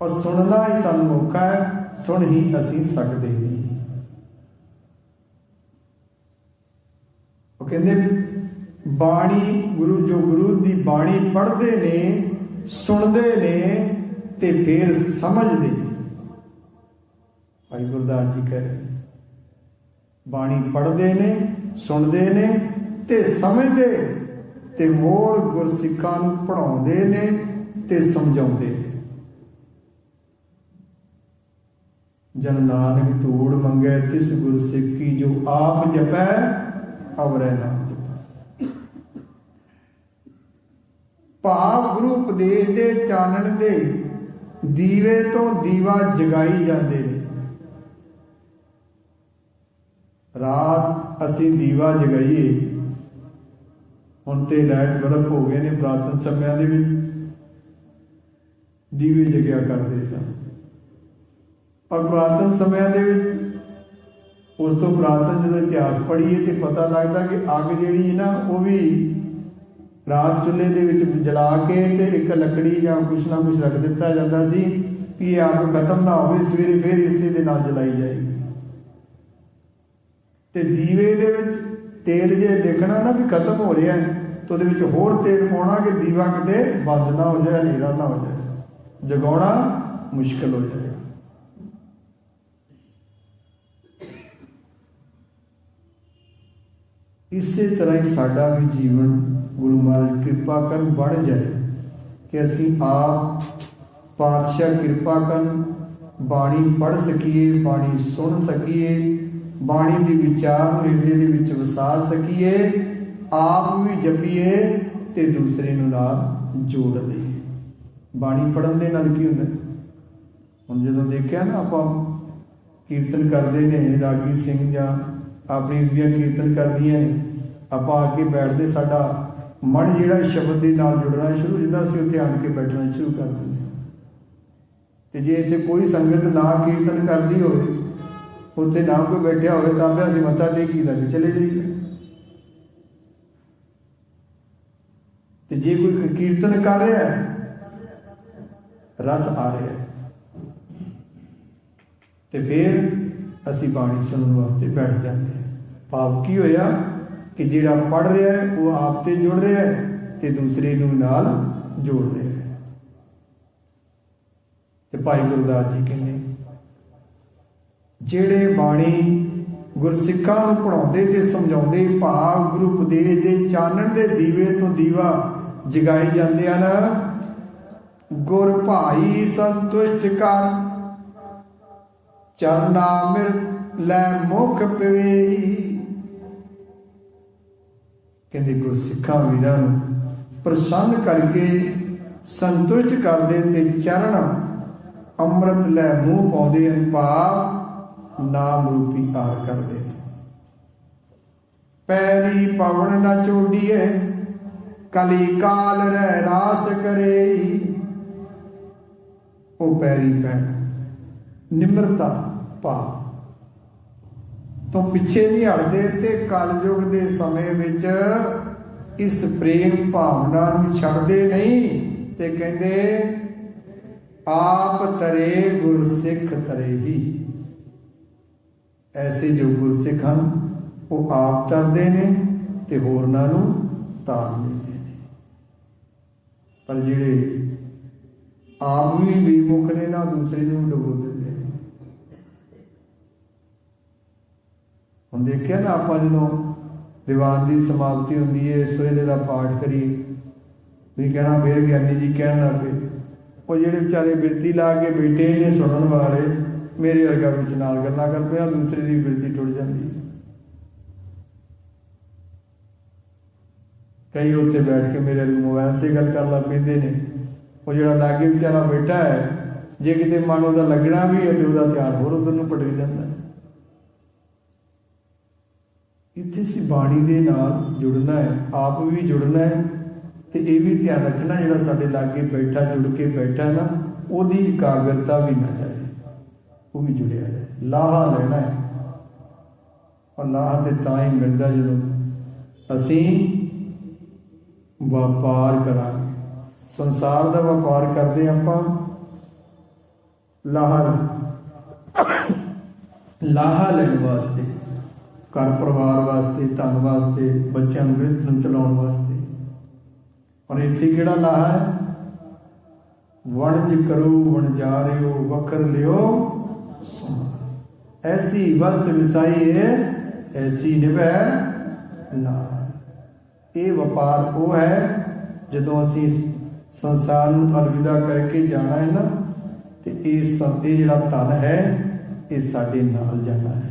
Speaker 1: ਔਰ ਸੁਣਨਾ ਹੀ ਸਾਨੂੰ ਔਖਾ ਹੈ। ਸੁਣ ਹੀ ਅਸੀਂ ਸਕਦੇ ਨਹੀਂ। ਉਹ ਕਹਿੰਦੇ, ਬਾਣੀ ਗੁਰੂ ਜੋ ਗੁਰੂ ਦੀ ਬਾਣੀ ਪੜ੍ਹਦੇ ਨੇ, ਸੁਣਦੇ ਨੇ ਤੇ ਫਿਰ ਸਮਝਦੇ ਨੇ। ਭਾਈ ਗੁਰਦਾਸ ਜੀ ਕਹਿ ਰਹੇ ਨੇ, ਬਾਣੀ ਪੜ੍ਹਦੇ ਨੇ, ਸੁਣਦੇ ਨੇ ਤੇ ਸਮਝਦੇ ਤੇ ਹੋਰ ਗੁਰਸਿੱਖਾਂ ਨੂੰ ਪੜਾਉਂਦੇ ਨੇ ਤੇ ਸਮਝਾਉਂਦੇ ਨੇ। ਜਨ ਨਾਨਕ ਧੂੜ ਮੰਗੈ, ਤਿਸ ਗੁਰ ਸਿੱਖੀ ਜੋ ਆਪ ਜਪੈ, ਅਵਰੈ ਨਾਮ ਜਪੈ। ਭਾਵ ਗੁਰੂ ਉਪਦੇਸ਼ ਦੇ ਚਾਨਣ ਦੇ ਦੀਵੇ ਤੋਂ ਦੀਵਾ ਜਗਾਈ ਜਾਂਦੇ ਨੇ। ਰਾਤ ਅਸੀਂ ਦੀਵਾ ਜਗਾਈਏ। ਹੁਣ ਤੇ ਲਾਈਟ ਬਲਬ ਹੋ ਗਏ ਨੇ, ਪ੍ਰਾਤਨ ਸਮਿਆਂ ਦੇ ਵਿੱਚ ਦੀਵੇ ਜਗਿਆ ਕਰਦੇ ਸਨ। ਪਰ ਪੁਰਾਤਨ ਸਮਿਆਂ ਦੇ ਵਿੱਚ ਉਸ ਤੋਂ ਪੁਰਾਤਨ ਜਦੋਂ ਇਤਿਹਾਸ ਪੜ੍ਹੀਏ ਤੇ ਪਤਾ ਲੱਗਦਾ ਕਿ ਅੱਗ ਜਿਹੜੀ ਹੈ ਨਾ, ਉਹ ਵੀ ਰਾਤ ਚੁੱਲ੍ਹੇ ਦੇ ਵਿੱਚ ਜਲਾ ਕੇ ਤੇ ਇੱਕ ਲੱਕੜੀ ਜਾਂ ਕੁਛ ਨਾ ਕੁਛ ਰੱਖ ਦਿੱਤਾ ਜਾਂਦਾ ਸੀ ਕਿ ਇਹ ਅੱਗ ਖਤਮ ਨਾ ਹੋਵੇ, ਸਵੇਰੇ ਫੇਰ ਇਸੇ ਦੇ ਨਾਲ ਜਲਾਈ ਜਾਏਗੀ। ਤੇ ਦੀਵੇ ਦੇ ਵਿੱਚ ਤੇਲ ਜੇ ਦੇਖਣਾ ਨਾ ਵੀ ਖਤਮ ਹੋ ਰਿਹਾ ਹੈ ਤਾਂ ਉਹਦੇ ਵਿੱਚ ਹੋਰ ਤੇਲ ਪਾਉਣਾ ਕਿ ਦੀਵਾ ਕਿਤੇ ਬੰਦ ਨਾ ਹੋ ਜਾਏ, ਹਨੇਰਾ ਨਾ ਹੋ ਜਾਏ, ਜਗਾਉਣਾ ਮੁਸ਼ਕਲ ਹੋ ਜਾਏ। ਇਸੇ ਤਰ੍ਹਾਂ ਹੀ ਸਾਡਾ ਵੀ ਜੀਵਨ ਗੁਰੂ ਮਹਾਰਾਜ ਕਿਰਪਾ ਕਰਨ ਬਣ ਜਾਏ ਕਿ ਅਸੀਂ ਆਪ ਪਾਤਸ਼ਾਹ ਕਿਰਪਾ ਕਰਨ, ਬਾਣੀ ਪੜ੍ਹ ਸਕੀਏ, ਬਾਣੀ ਸੁਣ ਸਕੀਏ, ਬਾਣੀ ਦੇ ਵਿਚਾਰ ਨੂੰ ਹਿਰਦੇ ਦੇ ਵਿੱਚ ਵਸਾ ਸਕੀਏ, ਆਪ ਵੀ ਜਪੀਏ ਤੇ ਦੂਸਰੇ ਨੂੰ ਨਾਲ ਜੋੜ ਲਈਏ ਬਾਣੀ ਪੜਨ ਦੇ ਨਾਲ ਕੀ ਹੁੰਦਾ? ਹੁਣ ਜਦੋਂ ਦੇਖਿਆ ਨਾ ਆਪਾਂ ਕੀਰਤਨ ਕਰਦੇ ਨੇ ਰਾਗੀ ਸਿੰਘ ਜਾਂ ਆਪਣੀ ਬੀਬੀਆਂ ਕੀਰਤਨ ਕਰਦੀਆਂ ਨੇ। ਆਪਾਂ ਆ ਕੇ ਬੈਠਦੇ, ਸਾਡਾ ਮਨ ਜਿਹੜਾ ਸ਼ਬਦ ਦੇ ਨਾਲ ਜੁੜਨਾ ਸ਼ੁਰੂ ਹੋ ਅਸੀਂ ਉੱਥੇ ਆਣ ਕੇ ਬੈਠਣਾ ਸ਼ੁਰੂ ਕਰ ਦਿੰਦੇ ਹਾਂ। ਤੇ ਜੇ ਇੱਥੇ ਕੋਈ ਸੰਗਤ ਨਾ ਕੀਰਤਨ ਕਰਦੀ ਹੋਵੇ, ਉੱਥੇ ਨਾ ਕੋਈ ਬੈਠਿਆ ਹੋਵੇ, ਤਾਂ ਆਪੇ ਅਸੀਂ ਮੱਥਾ ਟੇਕੀ ਦਾ ਤੇ ਚਲੇ ਜਾਈਏ। ਤੇ ਜੇ ਕੋਈ ਕੀਰਤਨ ਕਰ ਰਿਹਾ ਹੈ, ਰਸ ਆ ਰਿਹਾ ਹੈ। ਤੇ ਫਿਰ ਅਸੀਂ ਬਾਣੀ ਸੁਣਨ ਵਾਸਤੇ ਬੈਠ ਜਾਂਦੇ ਹਾਂ। ਭਾਵ ਕੀ ਹੋਇਆ ਕਿ ਜਿਹੜਾ ਪੜ ਰਿਹਾ ਹੈ, ਉਹ ਆਪ ਤੇ ਜੁੜ ਰਿਹਾ ਹੈ ਤੇ ਦੂਸਰੇ ਨੂੰ ਨਾਲ ਜੋੜ ਰਿਹਾ ਹੈ। ਤੇ ਭਾਈ ਗੁਰਦਾਸ ਜੀ ਕਹਿੰਦੇ, ਜਿਹੜੇ ਬਾਣੀ ਗੁਰਸਿੱਖਾਂ ਨੂੰ ਪੜਾਉਂਦੇ ਤੇ ਸਮਝਾਉਂਦੇ, ਭਾਵ ਗੁਰੂ ਉਪਦੇਸ਼ ਦੇ ਚਾਨਣ ਦੇ ਦੀਵੇ ਤੋਂ ਦੀਵਾ ਜਗਾਈ ਜਾਂਦੇ ਹਨ, ਗੁਰ ਭਾਈ ਸੰਤੁਸ਼ਟ ਕਰ ਚਰਨਾ ਮਿਰਤ ਲੈ ਮੁਖ ਪਵੇਈ ਕਹਿੰਦੇ ਗੁਰਸਿੱਖਾਂ ਵੀਰਾਂ ਨੂੰ ਪ੍ਰਸੰਨ ਕਰਕੇ ਸੰਤੁਸ਼ਟ ਕਰਦੇ ਤੇ ਚਰਨ ਅੰਮ੍ਰਿਤ ਲੈ ਮੂੰਹ ਪਾਉਂਦੇ ਹਨ, ਭਾਵ ਨਾਮ ਰੂਪੀ ਆਰ ਕਰਦੇ ਨੇ। ਪੈਰੀ ਪਵਨ ਨਾ ਚੋਡੀਏ ਕਲੀ ਕਾਲ ਰਹਿ ਰਾਸ ਕਰੇ। ਉਹ ਪੈਰੀ ਪੈ ਨਿਮਰਤਾ ਭਾ ਤੋਂ ਪਿੱਛੇ ਨਹੀਂ ਹਟਦੇ ਤੇ ਕਲਯੁਗ ਦੇ ਸਮੇਂ ਵਿੱਚ ਇਸ ਪ੍ਰੇਮ ਭਾਵਨਾ ਨੂੰ ਛੱਡਦੇ ਨਹੀਂ ਤੇ ਕਹਿੰਦੇ, ਆਪ ਤਰੇ ਗੁਰਸਿੱਖ ਤਰੇ ਹੀ। ਐਸੇ ਜੋ ਗੁਰਸਿੱਖ ਹਨ, ਉਹ ਆਪ ਤਰਦੇ ਨੇ ਤੇ ਹੋਰਨਾਂ ਨੂੰ ਤਾਰ ਲੈਂਦੇ ਨੇ। ਪਰ ਜਿਹੜੇ ਆਪ ਵੀ ਬੇਮੁਖ ਨੇ ਨਾ, ਦੂਸਰੇ ਨੂੰ ਡੁਬੋ ਦਿੰਦੇ ਨੇ ਹੁਣ ਦੇਖਿਆ ਨਾ ਆਪਾਂ ਜਦੋਂ ਦੀਵਾਨ ਦੀ ਸਮਾਪਤੀ ਹੁੰਦੀ ਹੈ ਇਸ ਦਾ ਪਾਠ ਕਰੀਏ। ਵੀ ਕਹਿਣਾ ਫਿਰ ਗਿਆਨੀ ਜੀ ਕਹਿਣ ਲੱਗ ਪਏ, ਉਹ ਜਿਹੜੇ ਵਿਚਾਰੇ ਬਿਰਤੀ ਲਾ ਕੇ ਬੈਠੇ ਨੇ ਸੁਣਨ ਵਾਲੇ, ਮੇਰੇ ਵਰਗਾ ਵਿੱਚ ਨਾਲ ਗੱਲਾਂ ਕਰ ਪਿਆ ਦੂਸਰੇ ਦੀ ਬਿਰਤੀ ਟੁੱਟ ਜਾਂਦੀ ਹੈ ਕਈ ਉੱਥੇ ਬੈਠ ਕੇ ਮੇਰੇ ਮੋਬਾਈਲ ਤੇ ਗੱਲ ਕਰ ਲਾ ਪੈਂਦੇ ਨੇ। ਉਹ ਜਿਹੜਾ ਲਾਗੇ ਵਿਚਾਰਾ ਬੈਠਾ ਹੈ, ਜੇ ਕਿਤੇ ਮਨ ਉਹਦਾ ਲੱਗਣਾ ਵੀ ਹੈ ਤੇ ਉਹਦਾ ਧਿਆਨ ਹੋਰ ਉਧਰ ਨੂੰ ਭਟਕ ਜਾਂਦਾ ਹੈ। ਇੱਥੇ ਸੀ ਬਾਣੀ ਦੇ ਨਾਲ ਜੁੜਨਾ ਹੈ, ਆਪ ਵੀ ਜੁੜਨਾ ਹੈ ਤੇ ਇਹ ਵੀ ਧਿਆਨ ਰੱਖਣਾ ਜਿਹੜਾ ਸਾਡੇ ਲਾਗੇ ਬੈਠਾ, ਜੁੜ ਕੇ ਬੈਠਾ ਨਾ, ਉਹਦੀ ਇਕਾਗਰਤਾ ਵੀ ਨਾ ਜਾਏ, ਉਹ ਵੀ ਜੁੜਿਆ ਰਹੇ। ਲਾਹਾ ਲੈਣਾ ਹੈ ਔਰ ਲਾਹਾ ਤੇ ਤਾਂ ਹੀ ਮਿਲਦਾ ਜਦੋਂ ਅਸੀਂ ਵਪਾਰ ਕਰਾਂਗੇ। ਸੰਸਾਰ ਦਾ ਵਪਾਰ ਕਰਦੇ ਆਪਾਂ। ਲਾਹਾ ਲਾਹਾ ਲੈਣ ਵਾਸਤੇ ਘਰ ਪਰਿਵਾਰ ਵਾਸਤੇ, ਧਨ ਵਾਸਤੇ, ਬੱਚਿਆਂ ਨੂੰ ਰਿਜ਼ਕ ਚਲਾਉਣ ਵਾਸਤੇ। ਔਰ ਇੱਥੇ ਕਿਹੜਾ ਲਾਹਾ ਹੈ? ਵਣਜ ਕਰੋ, ਵਣਜਾਰਿਓ, ਵਖਰ ਲਿਓ, ਸਮਾਨ। ਐਸੀ ਵਸਤ ਵਿਸਾਈ ਹੈ ਐਸੀ ਨਿਭੈ ਨਾ ਇਹ ਵਪਾਰ ਉਹ ਹੈ, ਜਦੋਂ ਅਸੀਂ ਸੰਸਾਰ ਨੂੰ ਅਲਵਿਦਾ ਕਰਕੇ ਜਾਣਾ ਹੈ ਨਾ, ਤੇ ਇਹ ਸ- ਇਹ ਜਿਹੜਾ ਧਨ ਹੈ, ਇਹ ਸਾਡੇ ਨਾਲ ਜਾਣਾ ਹੈ।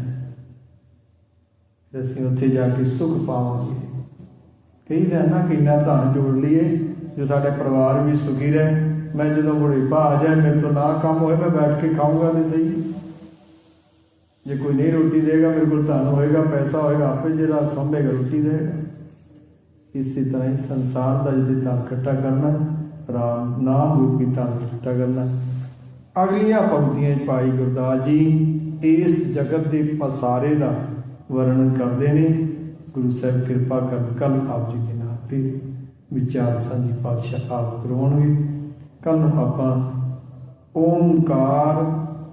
Speaker 1: ਤੇ ਅਸੀਂ ਉੱਥੇ ਜਾ ਕੇ ਸੁਖ ਪਾਵਾਂਗੇ। ਕਹੀਦਾ ਨਾ ਕਿ ਇੰਨਾ ਧਨ ਜੋੜ ਲਈਏ, ਜੋ ਸਾਡੇ ਪਰਿਵਾਰ ਵੀ ਸੁਖੀ ਰਹੇ। ਮੈਂ ਜਦੋਂ ਬੁਢੇਪਾ ਆ ਜਾਏ, ਮੇਰੇ ਤੋਂ ਨਾ ਕੰਮ ਹੋਏ, ਮੈਂ ਬੈਠ ਕੇ ਖਾਊਂਗਾ ਤੇ ਸਹੀ। ਜੇ ਕੋਈ ਨਹੀਂ ਰੋਟੀ ਦੇਗਾ, ਮੇਰੇ ਕੋਲ ਧਨ ਹੋਏਗਾ, ਪੈਸਾ ਹੋਏਗਾ, ਆਪੇ ਜਿਹੜਾ ਸੰਭੇਗਾ ਰੋਟੀ ਦੇਗਾ। ਇਸੇ ਤਰ੍ਹਾਂ ਹੀ ਸੰਸਾਰ ਦਾ ਜਿਹਦੇ ਧਨ ਇਕੱਠਾ ਕਰਨਾ, ਰਾਮ ਨਾਮ ਰੂਪੀ ਧਨ ਇਕੱਠਾ ਕਰਨਾ। ਅਗਲੀਆਂ ਪੰਕਤੀਆਂ 'ਚ ਭਾਈ ਗੁਰਦਾਸ ਜੀ, ਇਸ ਜਗਤ ਦੇ ਪਸਾਰੇ ਦਾ ਵਰਣਨ ਕਰਦੇ ਨੇ। ਗੁਰੂ ਸਾਹਿਬ ਕਿਰਪਾ ਕਰਨ ਕੱਲ ਆਪ ਜੀ ਦੇ ਨਾਲ ਫਿਰ ਵਿਚਾਰ ਸਾਂਝੀ ਪਾਤਸ਼ਾਹ ਆਪ ਕਰਵਾਉਣਗੇ। ਕੱਲ ਨੂੰ ਆਪਾਂ ਓਮਕਾਰ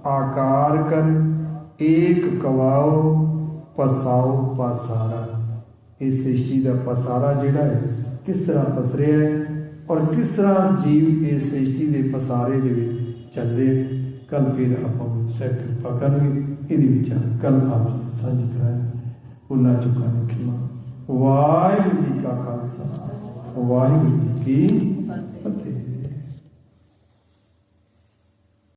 Speaker 1: ਆਕਾਰ ਕਰ, ਏਕ ਕਵਾਓ ਪਸਾਓ ਪਸਾਰਾ। ਇਹ ਸ੍ਰਿਸ਼ਟੀ ਦਾ ਪਸਾਰਾ ਜਿਹੜਾ ਹੈ, ਕਿਸ ਤਰ੍ਹਾਂ ਪਸਰਿਆ ਹੈ ਔਰ ਕਿਸ ਤਰ੍ਹਾਂ ਜੀਵ ਇਸ ਸ੍ਰਿਸ਼ਟੀ ਦੇ ਪਸਾਰੇ ਦੇ ਵਿੱਚ ਚੱਲਦੇ ਕੱਲ ਫਿਰ ਆਪਾਂ ਸਾਹਿਬ ਕਿਰਪਾ ਕਰਨਗੇ। ਇਹਦੇ ਵਿਚਾਰ ਕੱਲ ਆਪ ਜੀ ਸਾਂਝੀ ਕਰਾਂਗੇ ਉਹਨਾਂ ਚੁੱਕਾਂ ਨੂੰ ਖਿਮਾ ਵਾਹਿਗੁਰੂ ਜੀ ਕਾ ਖਾਲਸਾ। ਵਾਹਿਗੁਰੂ ਜੀ ਕੀ